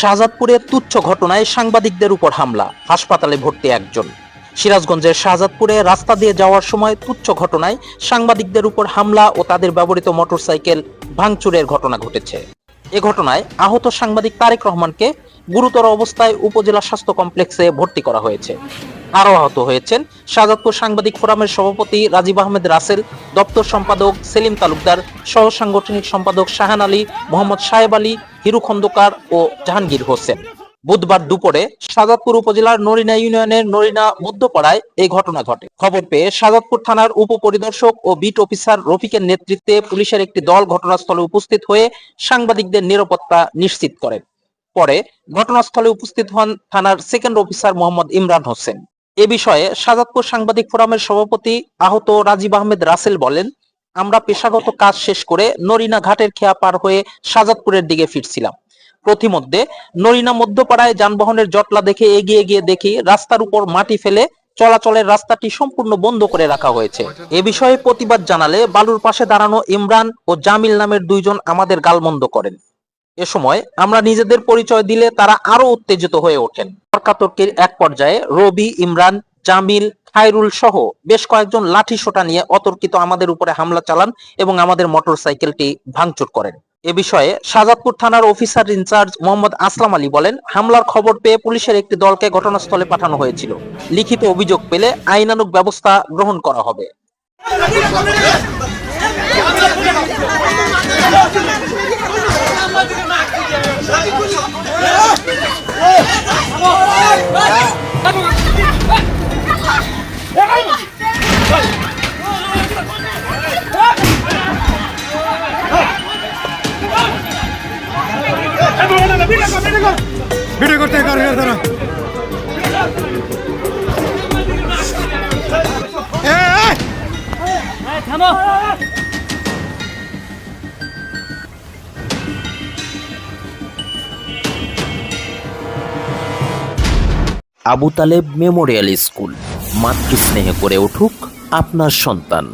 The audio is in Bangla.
শাহজাদপুরে তুচ্ছ ঘটনায় সাংবাদিকদের উপর হামলা। হাসপাতালে ভর্তি একজন। সিরাজগঞ্জের শাহজাদপুরে রাস্তা দিয়ে যাওয়ার সময় তুচ্ছ ঘটনায় সাংবাদিকদের উপর হামলা ও তাদের ব্যবহৃত মোটরসাইকেল ভাঙচুরের ঘটনা ঘটেছে। এ ঘটনায় আহত সাংবাদিক তারেক রহমানকে গুরুতর অবস্থায় উপজেলা স্বাস্থ্য কমপ্লেক্সে ভর্তি করা হয়েছে। আরও আহত হয়েছেন। শাহজাদপুর সাংবাদিক ফোরামের সভাপতি রাজীব আহমেদ রাসেল, দপ্তর সম্পাদক সেলিম তালুকদার, সহ সাংগঠনিক সম্পাদক শাহান আলী, মোহাম্মদ সাহেব আলী, হিরু খন্দকার ও জাহাঙ্গীর হোসেন। বুধবার দুপুরে শাহজাদপুর উপজেলার নরিনা ইউনিয়নের নরিনা মধ্যপাড়ায় এই ঘটনা ঘটে। খবর পেয়ে শাহজাদপুর থানার উপপরিদর্শক ও বিট অফিসার রফিকের নেতৃত্বে পুলিশের একটি দল ঘটনাস্থলে উপস্থিত হয়ে সাংবাদিকদের নিরাপত্তা নিশ্চিত করেন পরে ঘটনাস্থলে উপস্থিত হন থানার সেকেন্ড অফিসার মোহাম্মদ ইমরান হোসেন। এ বিষয়ে সাজাদপুর সাংবাদিক ফোরামের সভাপতি আহত রাজীব আহমেদ রাসেল বলেন, আমরা পেশাগত কাজ শেষ করে নরিনা ঘাটের খেয়া পার হয়ে সাজাদপুরের দিকে ফিরছিলাম। প্রতিমধ্যে নরিনা মধ্যপাড়ায় যানবাহনের জটলা দেখে এগিয়ে গিয়ে দেখি রাস্তার উপর মাটি ফেলে চলাচলের রাস্তাটি সম্পূর্ণ বন্ধ করে রাখা হয়েছে। এ বিষয়ে প্রতিবাদ জানালে বালুর পাশে দাঁড়ানো ইমরান ও জামিল নামের দুইজন আমাদের গালমন্দ করেন। এ সময় আমরা নিজেদের পরিচয় দিলে তারা আরও উত্তেজিত হয়ে ওঠেন। তর্কাতর্কির এক পর্যায়ে রবি, ইমরান, জামিল, খায়রুল সহ বেশ কয়েকজন লাঠি সোটা নিয়ে অতর্কিত আমাদের উপরে হামলা চালান এবং আমাদের মোটরসাইকেলটি ভাঙচুর করেন। এ বিষয়ে শাহজাদপুর থানার officer in charge Mohammad Aslam Ali বলেন, হামলার খবর পেয়ে পুলিশের একটি দলকে ঘটনাস্থলে পাঠানো হয়েছিল। লিখিত অভিযোগ পেলে আইনানুগ ব্যবস্থা গ্রহণ করা হবে। ভিডিও করতে কর দাঁড়া আবু তালেব মেমোরিয়াল স্কুল। মাতৃস্নেহে করে উঠুক আপনার সন্তান।